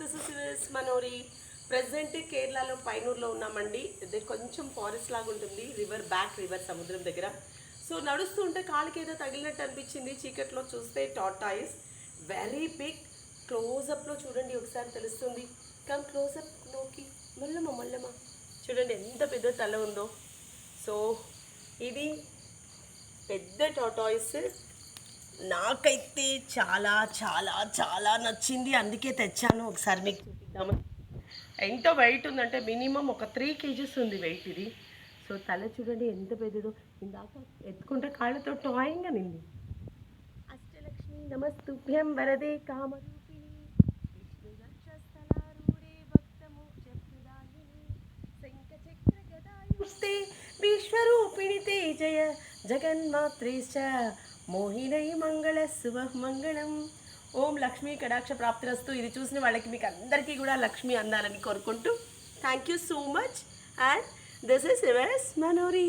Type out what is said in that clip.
This is Manori present కేరళలో పైనూరులో ఉన్నామండి. ఇది కొంచెం ఫారెస్ట్ లాగా ఉంటుంది. రివర్ బ్యాక్ రివర్ సముద్రం దగ్గర. సో నడుస్తూ ఉంటే కాలికి ఏదో తగిలినట్టు అనిపించింది. చీకట్లో చూస్తే టాటాయిస్ వెరీ బిగ్ క్లోజప్లో చూడండి. ఒకసారి తెలుస్తుంది. కమ్ క్లోజప్లోకి మల్లమ్మ మల్లమ్మ. చూడండి ఎంత పెద్ద తల ఉందో. సో ఇది పెద్ద టాటాయిస్ నాకైతే చాలా చాలా చాలా నచ్చింది. అందుకే తెచ్చాను. ఒకసారి మీకు చూపిద్దామని ఎంత వెయిట్ ఉందంటే మినిమం ఒక త్రీ కేజెస్ ఉంది వెయిట్ ఇది. సో తల చూడండి ఎంత పెద్దదో. ఇందాక ఎత్తుకుంటే కాళ్ళతో టాయింగ్ అనింది అష్టలక్ష్మి నమస్తుభ్యం వరదే కామరూపిణి. విష్ణు వక్షస్థలారూఢే భక్తమోక్షప్రదాయిని విశ్వరూపిణి తే జయ జగన్మాత్రేశ్చ. మోహినై మంగళ శుభ మంగళం. ఓం లక్ష్మీ కడాక్ష ప్రాప్తిరస్తు. ఇది చూసిన వాళ్ళకి మీకు అందరికీ కూడా లక్ష్మి అందాలని కోరుకుంటూ. Thank you so much and this is yours Manori